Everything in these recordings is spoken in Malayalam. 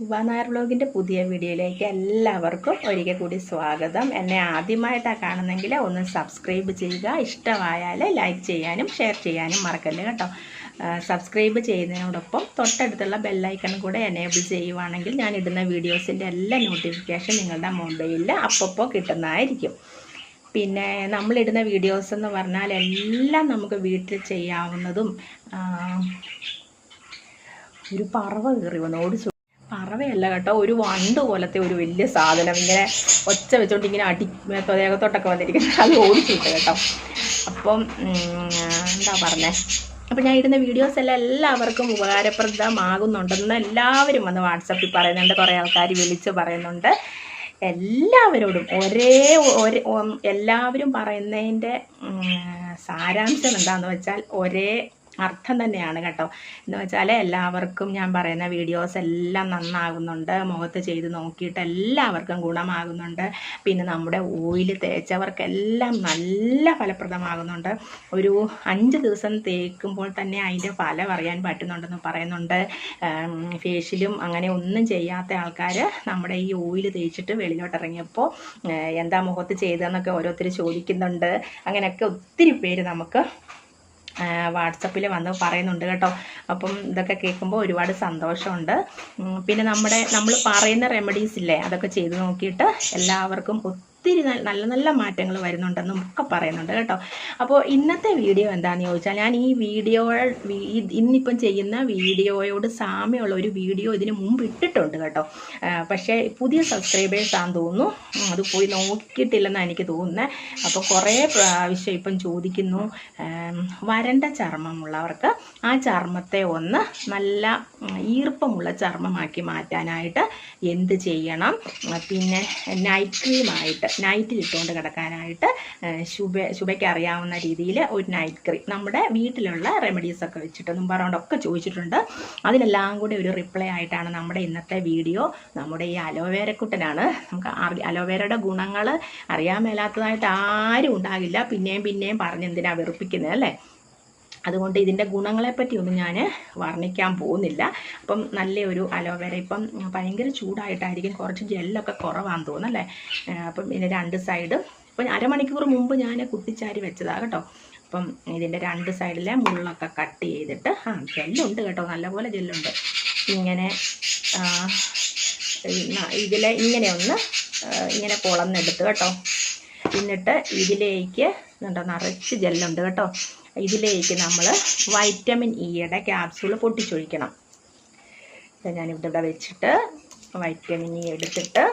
ശുഭ നായർ വ്ലോഗിന്റെ പുതിയ വീഡിയോയിലേക്ക് എല്ലാവർക്കും ഒരിക്കൽ കൂടി സ്വാഗതം. എന്നെ ആദ്യമായിട്ടാണ് കാണുന്നെങ്കിൽ ഒന്ന് സബ്സ്ക്രൈബ് ചെയ്യുക. ഇഷ്ടമായാൽ ലൈക്ക് ചെയ്യാനും ഷെയർ ചെയ്യാനും മറക്കല്ലേ കേട്ടോ. സബ്സ്ക്രൈബ് ചെയ്യുന്നതിനോടൊപ്പം തൊട്ടടുത്തുള്ള ബെല്ലൈക്കണും കൂടെ എനേബിൾ ചെയ്യുവാണെങ്കിൽ ഞാൻ ഇടുന്ന വീഡിയോസിന്റെ എല്ലാ നോട്ടിഫിക്കേഷൻ നിങ്ങളുടെ മൊബൈലിൽ അപ്പപ്പോൾ കിട്ടുന്നതായിരിക്കും. പിന്നെ നമ്മളിടുന്ന വീഡിയോസ് എന്ന് പറഞ്ഞാൽ എല്ലാം നമുക്ക് വീട്ടിൽ ചെയ്യാവുന്നതും ഒരു പറവ കയറി വന്നു ഓടിച്ചു പറവയല്ല കേട്ടോ ഒരു വണ്ട് പോലത്തെ ഒരു വലിയ സാധനം ഇങ്ങനെ ഒച്ച വെച്ചോണ്ട് ഇങ്ങനെ അടി ദേഹത്തോട്ടൊക്കെ വന്നിരിക്കുന്നത് അത് ഓടിച്ചിട്ട് കേട്ടോ. അപ്പം എന്താ പറഞ്ഞേ? അപ്പം ഞാൻ ഇടുന്ന വീഡിയോസ് എല്ലാം എല്ലാവർക്കും ഉപകാരപ്രദമാകുന്നുണ്ടെന്ന് എല്ലാവരും വന്ന് വാട്സപ്പിൽ പറയുന്നുണ്ട്. കുറേ ആൾക്കാർ വിളിച്ച് പറയുന്നുണ്ട്. എല്ലാവരോടും ഒരേ ഒരേ എല്ലാവരും പറയുന്നതിന്റെ സാരാംശം എന്താണെന്ന് വെച്ചാൽ ഒരേ അർത്ഥം തന്നെയാണ് കേട്ടോ. എന്ന് വെച്ചാൽ എല്ലാവർക്കും ഞാൻ പറയുന്ന വീഡിയോസ് എല്ലാം നന്നാകുന്നുണ്ട്. മുഖത്ത് ചെയ്ത് നോക്കിയിട്ട് എല്ലാവർക്കും ഗുണമാകുന്നുണ്ട്. പിന്നെ നമ്മുടെ ഓയിൽ തേച്ചവർക്കെല്ലാം നല്ല ഫലപ്രദമാകുന്നുണ്ട്. ഒരു അഞ്ച് ദിവസം തേക്കുമ്പോൾ തന്നെ അതിന്റെ ഫലം അറിയാൻ പറ്റുന്നുണ്ടെന്ന് പറയുന്നുണ്ട്. ഫേഷ്യലും അങ്ങനെ ഒന്നും ചെയ്യാത്ത ആൾക്കാർ നമ്മുടെ ഈ ഓയിൽ തേച്ചിട്ട് വെളിയിലോട്ട് ഇറങ്ങിയപ്പോൾ എന്താ മുഖത്ത് ചെയ്തതെന്നൊക്കെ ഓരോരുത്തർ ചോദിക്കുന്നുണ്ട്. അങ്ങനെയൊക്കെ ഒത്തിരി പേര് നമുക്ക് വാട്സപ്പിൽ വന്ന് പറയുന്നുണ്ട് കേട്ടോ. അപ്പം ഇതൊക്കെ കേൾക്കുമ്പോൾ ഒരുപാട് സന്തോഷമുണ്ട്. പിന്നെ നമ്മുടെ നമ്മൾ പറയുന്ന റെമഡീസ് ഇല്ലേ അതൊക്കെ ചെയ്ത് നോക്കിയിട്ട് എല്ലാവർക്കും ഒത്തിരി നല്ല നല്ല മാറ്റങ്ങൾ വരുന്നുണ്ടെന്നും ഒക്കെ പറയുന്നുണ്ട് കേട്ടോ. അപ്പോൾ ഇന്നത്തെ വീഡിയോ എന്താണെന്ന് ചോദിച്ചാൽ ഞാൻ ഈ വീഡിയോ ഇന്നിപ്പം ചെയ്യുന്ന വീഡിയോയോട് സാമ്യമുള്ള ഒരു വീഡിയോ ഇതിന് മുമ്പ് ഇട്ടിട്ടുണ്ട് കേട്ടോ. പക്ഷേ പുതിയ സബ്സ്ക്രൈബേഴ്സ് ആണെന്ന് തോന്നുന്നു. അത് പോയി നോക്കിയിട്ടില്ലെന്നാണ് എനിക്ക് തോന്നുന്നത് അപ്പോൾ കുറേ പ്രാവശ്യം ഇപ്പം ചോദിക്കുന്നു വരണ്ട ചർമ്മമുള്ളവർക്ക് ആ ചർമ്മത്തെ ഒന്ന് നല്ല ഈർപ്പമുള്ള ചർമ്മമാക്കി മാറ്റാനായിട്ട് എന്ത് ചെയ്യണം? പിന്നെ നൈറ്റ് ക്രീമായിട്ട് നൈറ്റിൽ ഇട്ടുകൊണ്ട് കിടക്കാനായിട്ട് ശുഭ ശുഭയ്ക്ക് അറിയാവുന്ന രീതിയിൽ ഒരു നൈറ്റ് ക്രീം നമ്മുടെ വീട്ടിലുള്ള റെമഡീസൊക്കെ ഒക്കെ വെച്ചിട്ടൊന്നും പറഞ്ഞുകൊണ്ടൊക്കെ ചോദിച്ചിട്ടുണ്ട്. അതിനെല്ലാം കൂടി ഒരു റിപ്ലൈ ആയിട്ടാണ് നമ്മുടെ ഇന്നത്തെ വീഡിയോ നമ്മുടെ ഈ അലോവേരക്കുട്ടനാണ്. നമുക്ക് അലോവേരയുടെ ഗുണങ്ങൾ അറിയാൻ മേലാത്തതായിട്ട് ആരും ഉണ്ടാകില്ല. പിന്നെയും പിന്നെയും പറഞ്ഞെന്തിനാണ് വെറുപ്പിക്കുന്നത് അല്ലേ? അതുകൊണ്ട് ഇതിന്റെ ഗുണങ്ങളെപ്പറ്റി ഒന്നും ഞാൻ വർണിക്കാൻ പോകുന്നില്ല. അപ്പം നല്ല ഒരു അലോവേര. ഇപ്പം ഭയങ്കര ചൂടായിട്ടായിരിക്കും കുറച്ച് ജെല്ലൊക്കെ കുറവാന്ന് തോന്നുന്നല്ലേ അപ്പം ഇതിന്റെ രണ്ട് സൈഡ് ഇപ്പം അരമണിക്കൂർ മുമ്പ് ഞാൻ കുത്തിച്ചാരി വെച്ചതാണ് കേട്ടോ. അപ്പം ഇതിന്റെ രണ്ട് സൈഡിലെ മുള്ളൊക്കെ കട്ട് ചെയ്തിട്ട് ആ ജെല്ലുണ്ട് കേട്ടോ. നല്ലപോലെ ജെല്ലുണ്ട്. ഇങ്ങനെ ഇതിലെ ഇങ്ങനെ ഒന്ന് ഇങ്ങനെ പൊളന്നെടുത്ത് കേട്ടോ. എന്നിട്ട് ഇതിലേക്ക് എന്താ നിറച്ച് ജെല്ലുണ്ട് കേട്ടോ. ഇതിലേക്ക് നമ്മൾ വൈറ്റമിൻ ഇയുടെ ക്യാപ്സൂൾ പൊട്ടിച്ചൊഴിക്കണം. ഇത് ഞാനിവിടെ വെച്ചിട്ട് വൈറ്റമിൻ ഇ എടുത്തിട്ട്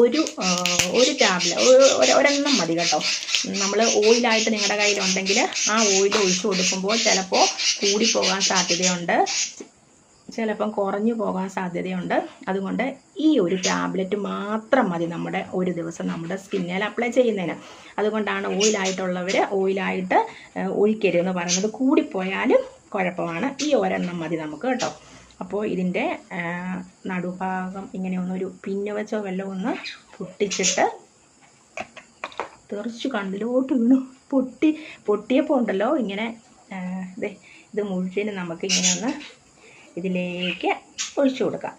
ഒരു ഒരു ടാബ്ലറ്റ് ഒരെണ്ണം മതി കേട്ടോ. നമ്മൾ ഓയിലായിട്ട് നിങ്ങളുടെ കയ്യിലുണ്ടെങ്കിൽ ആ ഓയിൽ ഒഴിച്ചു കൊടുക്കുമ്പോൾ ചിലപ്പോൾ കൂടിപ്പോകാൻ സാധ്യതയുണ്ട്. ചിലപ്പം കുറഞ്ഞു പോകാൻ സാധ്യതയുണ്ട്. അതുകൊണ്ട് ഈ ഒരു ടാബ്ലറ്റ് മാത്രം മതി നമ്മുടെ ഒരു ദിവസം നമ്മുടെ സ്കിന്നിൽ അപ്ലൈ ചെയ്യുന്നതിന്. അതുകൊണ്ടാണ് ഓയിലായിട്ടുള്ളവർ ഓയിലായിട്ട് ഒഴിക്കരുത് എന്ന് പറയുന്നത്. കൂടിപ്പോയാലും കുഴപ്പമാണ്. ഈ ഒരെണ്ണം മതി നമുക്ക് കേട്ടോ. അപ്പോൾ ഇതിന്റെ നടുഭാഗം ഇങ്ങനെ ഒന്നൊരു പിന്നു വെച്ചോ വല്ലതും ഒന്ന് പൊട്ടിച്ചിട്ട് തെറിച്ചു കണ്ടിലോട്ട് വീണു. പൊട്ടി പൊട്ടിയപ്പോൾ ഉണ്ടല്ലോ ഇങ്ങനെ ഇത് മുഴുവനും നമുക്ക് ഇങ്ങനെ ഒന്ന് ഇതിലേക്ക് ഒഴിച്ചു കൊടുക്കാം.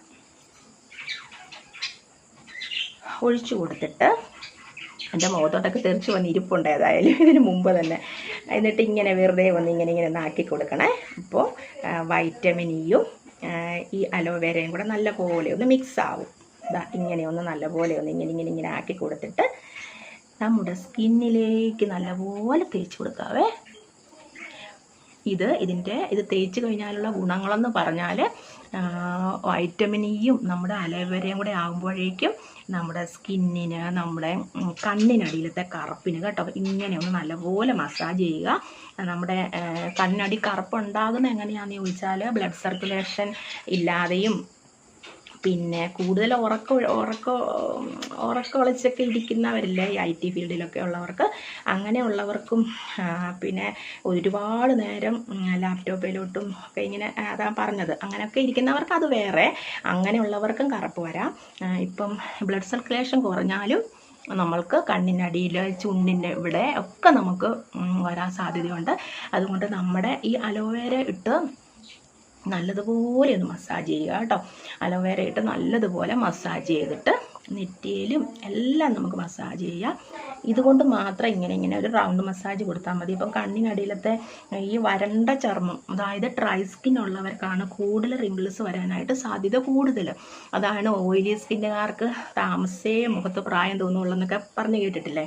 ഒഴിച്ചു കൊടുത്തിട്ട് എന്റെ മുഖത്തോട്ടൊക്കെ തെറിച്ച് വന്ന് ഇരിപ്പുണ്ട് ഏതായാലും. ഇതിന് മുമ്പ് തന്നെ. എന്നിട്ട് ഇങ്ങനെ വെറുതെ വന്ന് ഇങ്ങനെ ഇങ്ങനെ നാക്കി കൊടുക്കണേ. അപ്പോൾ വൈറ്റമിൻ ഇയും ഈ അലോവേരയും കൂടെ നല്ലപോലെ ഒന്ന് മിക്സ് ആവും. ഇങ്ങനെ ഒന്ന് നല്ലപോലെ ഒന്ന് ഇങ്ങനെ ഇങ്ങനെ ഇങ്ങനെ ആക്കി കൊടുത്തിട്ട് നമ്മുടെ സ്കിന്നിലേക്ക് നല്ലപോലെ തേച്ച് കൊടുക്കാവേ. ഇത് ഇതിന്റെ ഇത് തേച്ച് കഴിഞ്ഞാലുള്ള ഗുണങ്ങളെന്ന് പറഞ്ഞാൽ വൈറ്റമിൻ ഇയും നമ്മുടെ അലവരയും കൂടെ ആകുമ്പോഴേക്കും നമ്മുടെ സ്കിന്നിന് നമ്മുടെ കണ്ണിനടിയിലത്തെ കറുപ്പിന് കേട്ടോ. ഇങ്ങനെ ഒന്ന് നല്ലപോലെ മസാജ് ചെയ്യുക. നമ്മുടെ കണ്ണടി കറുപ്പ് ഉണ്ടാകുന്നത് എങ്ങനെയാണെന്ന് ചോദിച്ചാൽ ബ്ലഡ് സർക്കുലേഷൻ ഇല്ലാതെയും പിന്നെ കൂടുതൽ ഉറക്ക ഉറക്ക ഉറക്ക ഒളിച്ചൊക്കെ ഇരിക്കുന്നവരില്ലേ ഈ ഐ ടി ഫീൽഡിലൊക്കെ ഉള്ളവർക്ക് അങ്ങനെയുള്ളവർക്കും പിന്നെ ഒരുപാട് നേരം ലാപ്ടോപ്പിലോട്ടും ഒക്കെ ഇങ്ങനെ അതാ പറഞ്ഞത്. അങ്ങനെയൊക്കെ ഇരിക്കുന്നവർക്ക് അത് വേറെ. അങ്ങനെയുള്ളവർക്കും കറുപ്പ് വരാം. ഇപ്പം ബ്ലഡ് സർക്കുലേഷൻ കുറഞ്ഞാലും നമ്മൾക്ക് കണ്ണിനടിയിൽ ചുണ്ടിന്റെ ഇവിടെ ഒക്കെ നമുക്ക് വരാൻ സാധ്യതയുണ്ട്. അതുകൊണ്ട് നമ്മുടെ ഈ അലോവേര ഇട്ട് നല്ലതുപോലെ ഒന്ന് മസാജ് ചെയ്യുക കേട്ടോ. അലോവേര ഇട്ട് നല്ലതുപോലെ മസാജ് ചെയ്തിട്ട് നെറ്റിയിലും എല്ലാം നമുക്ക് മസാജ് ചെയ്യാം. ഇതുകൊണ്ട് മാത്രം ഇങ്ങനെ ഇങ്ങനെ ഒരു റൗണ്ട് മസാജ് കൊടുത്താൽ മതി. ഇപ്പം കണ്ണിനടിയിലത്തെ ഈ വരണ്ട ചർമ്മം അതായത് ഡ്രൈ സ്കിൻ ഉള്ളവർക്കാണ് കൂടുതൽ റിങ്കിൾസ് വരാനായിട്ട് സാധ്യത കൂടുതൽ. അതാണ് ഓയിലി സ്കിന്നുകാർക്ക് താമസേ മുഖത്ത് പ്രായം തോന്നുള്ളൂ എന്നൊക്കെ പറഞ്ഞു കേട്ടിട്ടില്ലേ?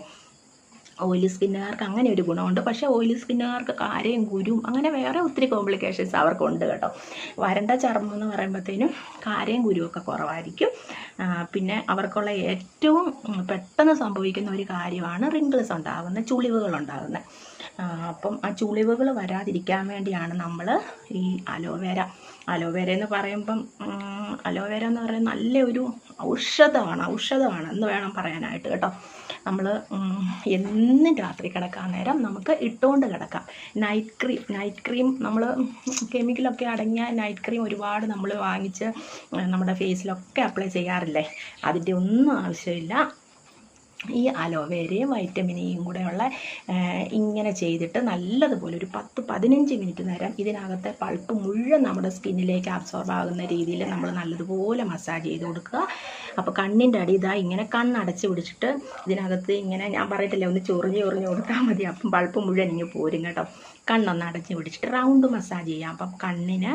ഓയിലി സ്കിന്നുകാർക്ക് അങ്ങനെ ഒരു ഗുണമുണ്ട്. പക്ഷേ ഓയിലി സ്കിന്നുകാർക്ക് കാരയും കുരും അങ്ങനെ വേറെ ഒത്തിരി കോംപ്ലിക്കേഷൻസ് അവർക്കുണ്ട് കേട്ടോ. വരണ്ട ചർമ്മം എന്ന് പറയുമ്പോഴത്തേനും കാരയും കുരുവും ഒക്കെ കുറവായിരിക്കും. പിന്നെ അവർക്കുള്ള ഏറ്റവും പെട്ടെന്ന് സംഭവിക്കുന്ന ഒരു കാര്യമാണ് റിങ്കിൾസ് ഉണ്ടാകുന്ന ചുളിവുകൾ ഉണ്ടാകുന്നത് അപ്പം ആ ചുളിവുകൾ വരാതിരിക്കാൻ വേണ്ടിയാണ് നമ്മൾ ഈ അലോവേര അലോവേര എന്ന് പറയുമ്പം അലോവേര എന്ന് പറയുന്നത് നല്ല ഒരു ഔഷധമാണ് ഔഷധമാണ് എന്ന് വേണം പറയാനായിട്ട് കേട്ടോ. നമ്മൾ എന്നും രാത്രി കിടക്കാൻ നേരം നമുക്ക് ഇട്ടുകൊണ്ട് കിടക്കാം. നൈറ്റ് ക്രീം നൈറ്റ് ക്രീം നമ്മൾ കെമിക്കലൊക്കെ അടങ്ങിയ നൈറ്റ് ക്രീം ഒരുപാട് നമ്മൾ വാങ്ങിച്ച് നമ്മുടെ ഫേസിലൊക്കെ അപ്ലൈ ചെയ്യാറില്ലേ? അതിന്റെ ഒന്നും ആവശ്യമില്ല. ഈ അലോവേരയും വൈറ്റമിൻ ഇയും കൂടെയുള്ള ഇങ്ങനെ ചെയ്തിട്ട് നല്ലതുപോലെ ഒരു പത്ത് പതിനഞ്ച് മിനിറ്റ് നേരം ഇതിനകത്തെ പൾപ്പ് മുഴുവൻ നമ്മുടെ സ്കിന്നിലേക്ക് അബ്സോർബ് ആകുന്ന രീതിയിൽ നമ്മൾ നല്ലതുപോലെ മസാജ് ചെയ്ത് കൊടുക്കുക. അപ്പോൾ കണ്ണിന്റെ അടി ഇതാ ഇങ്ങനെ കണ്ണടച്ച് പിടിച്ചിട്ട് ഇതിനകത്ത് ഇങ്ങനെ ഞാൻ പറയത്തില്ലേ ഒന്ന് ചൊറിഞ്ഞ് ചൊറിഞ്ഞ് കൊടുത്താൽ മതി. അപ്പം പൾപ്പ് മുഴുവൻ ഇങ്ങ് പോരും കേട്ടോ. കണ്ണൊന്ന് അടച്ച് പിടിച്ചിട്ട് റൗണ്ട് മസാജ് ചെയ്യാം. അപ്പം കണ്ണിന്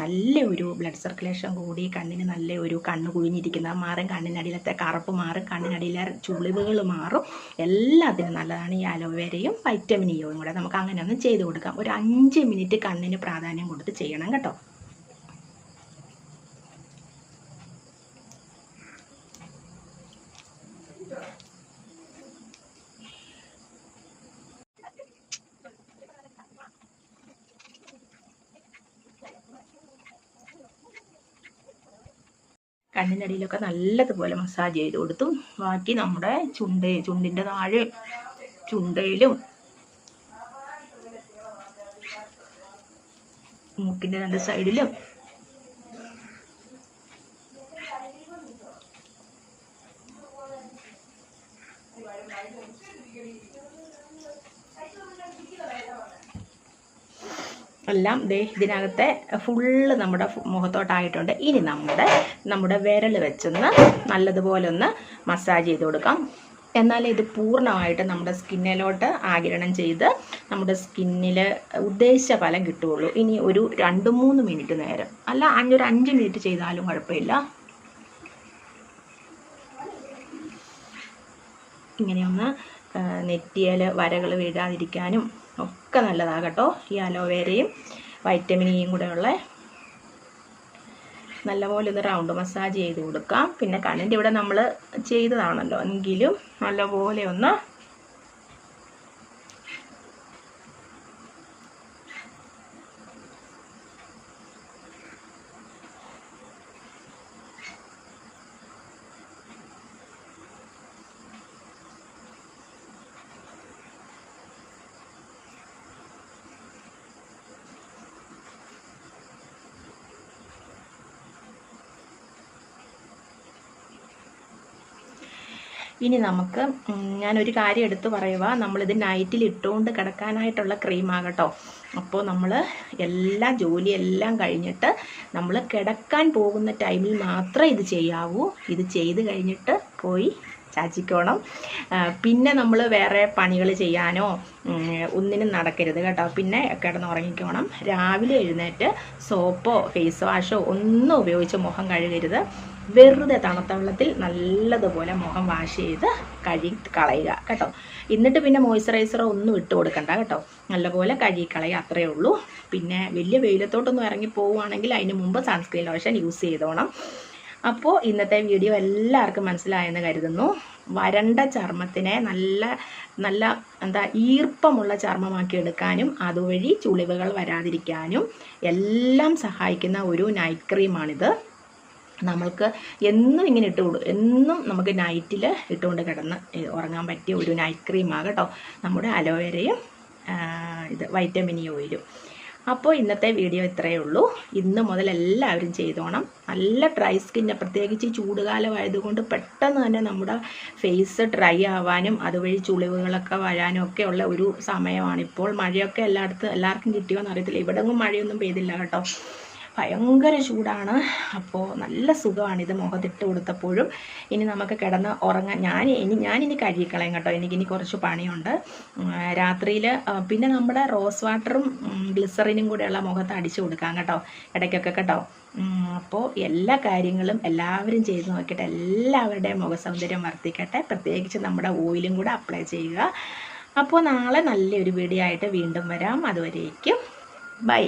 നല്ല ഒരു ബ്ലഡ് സർക്കുലേഷൻ കൂടി കണ്ണിന് നല്ല ഒരു കണ്ണ് കുഴിഞ്ഞിരിക്കുന്നത് മാറും. കണ്ണിനടിയിലത്തെ കറുപ്പ് മാറും. കണ്ണിനടിയിലെ ചുളിവുകൾ മാറും. എല്ലാത്തിനും നല്ലതാണ് ഈ അലോവേരയും വൈറ്റമിൻ ഇയും കൂടെ. നമുക്ക് അങ്ങനെ ഒന്ന് ചെയ്ത് കൊടുക്കാം. ഒരു അഞ്ച് മിനിറ്റ് കണ്ണിന് പ്രാധാന്യം കൊടുത്ത് ചെയ്യണം കേട്ടോ. കണ്ണിന്റെ അടിയിലൊക്കെ നല്ലതുപോലെ മസാജ് ചെയ്ത് കൊടുത്തു. ബാക്കി നമ്മുടെ ചുണ്ട് ചുണ്ടിന്റെ താഴെ ചുണ്ടയിലും മൂക്കിന്റെ രണ്ട് സൈഡിലും എല്ലാം ദേ ഇതിനകത്തെ ഫുള്ള് നമ്മുടെ മുഖത്തോട്ടായിട്ടുണ്ട്. ഇനി നമ്മുടെ നമ്മുടെ വിരൽ വെച്ചൊന്ന് നല്ലതുപോലെ ഒന്ന് മസാജ് ചെയ്ത് കൊടുക്കാം. എന്നാൽ ഇത് പൂർണമായിട്ട് നമ്മുടെ സ്കിന്നിലോട്ട് ആകിരണം ചെയ്ത് നമ്മുടെ സ്കിന്നിൽ ഉദ്ദേശിച്ച ഫലം കിട്ടുകയുള്ളൂ. ഇനി ഒരു രണ്ട് മൂന്ന് മിനിറ്റ് നേരം. അല്ല അഞ്ചൊരു അഞ്ച് മിനിറ്റ് ചെയ്താലും കുഴപ്പമില്ല. ഇങ്ങനെയൊന്ന് നെറ്റിയിൽ വരകൾ വീഴാതിരിക്കാനും ഒക്കെ നല്ലതാകട്ടോ ഈ അലോവേരയും വൈറ്റമിൻ ഇയും കൂടെയുള്ള നല്ലപോലെ ഒന്ന് റൗണ്ട് മസാജ് ചെയ്ത് കൊടുക്കാം. പിന്നെ കണ്ണിന്റെ ഇവിടെ നമ്മൾ ചെയ്തതാണല്ലോ. എങ്കിലും നല്ലപോലെ ഒന്ന് ഇനി നമുക്ക് ഞാനൊരു കാര്യം എടുത്തു പറയുക നമ്മളിത് നൈറ്റിൽ ഇട്ടുകൊണ്ട് കിടക്കാനായിട്ടുള്ള ക്രീമാകട്ടോ. അപ്പോൾ നമ്മൾ എല്ലാ ജോലിയെല്ലാം കഴിഞ്ഞിട്ട് നമ്മൾ കിടക്കാൻ പോകുന്ന ടൈമിൽ മാത്രമേ ഇത് ചെയ്യാവൂ. ഇത് ചെയ്ത് കഴിഞ്ഞിട്ട് പോയി ചാച്ചിക്കോണം. പിന്നെ നമ്മൾ വേറെ പണികൾ ചെയ്യാനോ ഒന്നിനും നടക്കരുത് കേട്ടോ. പിന്നെ കിടന്നുറങ്ങിക്കോണം. രാവിലെ എഴുന്നേറ്റ് സോപ്പോ ഫേസ് വാഷോ ഒന്നും ഉപയോഗിച്ച് മുഖം കഴുകരുത്. വെറുതെ തണുത്ത വെള്ളത്തിൽ നല്ലതുപോലെ മുഖം വാഷ് ചെയ്ത് കഴുകി കളയുക കേട്ടോ. എന്നിട്ട് പിന്നെ മോയ്സ്ചറൈസറോ ഒന്നും ഇട്ട് കൊടുക്കണ്ട കേട്ടോ. നല്ലപോലെ കഴുകി കളയുക അത്രയേ ഉള്ളൂ. പിന്നെ വലിയ വെയിലത്തോട്ടൊന്നും ഇറങ്ങി പോവുകയാണെങ്കിൽ അതിന് മുമ്പ് സൺസ്ക്രീൻ ലോഷൻ യൂസ് ചെയ്തോണം. അപ്പോൾ ഇന്നത്തെ വീഡിയോ എല്ലാവർക്കും മനസ്സിലായെന്ന് കരുതുന്നു. വരണ്ട ചർമ്മത്തിനെ നല്ല നല്ല എന്താ ഈർപ്പമുള്ള ചർമ്മമാക്കി എടുക്കാനും അതുവഴി ചുളിവുകൾ വരാതിരിക്കാനും എല്ലാം സഹായിക്കുന്ന ഒരു നൈറ്റ് ക്രീമാണിത് നമ്മൾക്ക് എന്നും ഇങ്ങനെ ഇട്ട് എന്നും നമുക്ക് നൈറ്റിൽ ഇട്ടുകൊണ്ട് കിടന്ന് ഉറങ്ങാൻ പറ്റിയ ഒരു നൈറ്റ് ക്രീമാണ് കേട്ടോ. നമ്മുടെ അലോവേരയും ഇത് വൈറ്റമിൻ ഇ ഓയിലും അപ്പോൾ ഇന്നത്തെ വീഡിയോ ഇത്രയേ ഉള്ളൂ. ഇന്ന് മുതൽ എല്ലാവരും ചെയ്തോണം. നല്ല ഡ്രൈ സ്കിന്ന് പ്രത്യേകിച്ച് ചൂടുകാലമായതുകൊണ്ട് പെട്ടെന്ന് തന്നെ നമ്മുടെ ഫേസ് ഡ്രൈ ആവാനും അതുവഴി ചുളിവുകളൊക്കെ വരാനും ഒക്കെ ഉള്ള ഒരു സമയമാണ് ഇപ്പോൾ മഴയൊക്കെ എല്ലായിടത്തും എല്ലാവർക്കും കിട്ടിയോ എന്നറിയത്തില്ല. ഇവിടെ ഒന്നും മഴയൊന്നും പെയ്തില്ല കേട്ടോ. ഭയങ്കര ചൂടാണ്. അപ്പോൾ നല്ല സുഖമാണ് ഇത് മുഖത്തിട്ട് കൊടുത്തപ്പോഴും ഇനി നമുക്ക് കിടന്ന് ഉറങ്ങാൻ ഞാൻ ഇനി ഞാനിനി കഴുകിക്കളയും കേട്ടോ. എനിക്കിനി കുറച്ച് പണിയുണ്ട്. രാത്രിയിൽ പിന്നെ നമ്മുടെ റോസ് വാട്ടറും ഗ്ലിസറിനും കൂടെയുള്ള മുഖത്ത് അടിച്ചു കൊടുക്കാം കേട്ടോ. ഇടയ്ക്കൊക്കെ കേട്ടോ. അപ്പോൾ എല്ലാ കാര്യങ്ങളും എല്ലാവരും ചെയ്ത് നോക്കിയിട്ട് എല്ലാവരുടെയും മുഖസൗന്ദര്യം വർദ്ധിക്കട്ടെ. പ്രത്യേകിച്ച് നമ്മുടെ ഓയിലും കൂടെ അപ്ലൈ ചെയ്യുക. അപ്പോൾ നാളെ നല്ലൊരു വീഡിയോ ആയിട്ട് വീണ്ടും വരാം. അതുവരേക്കും ബൈ.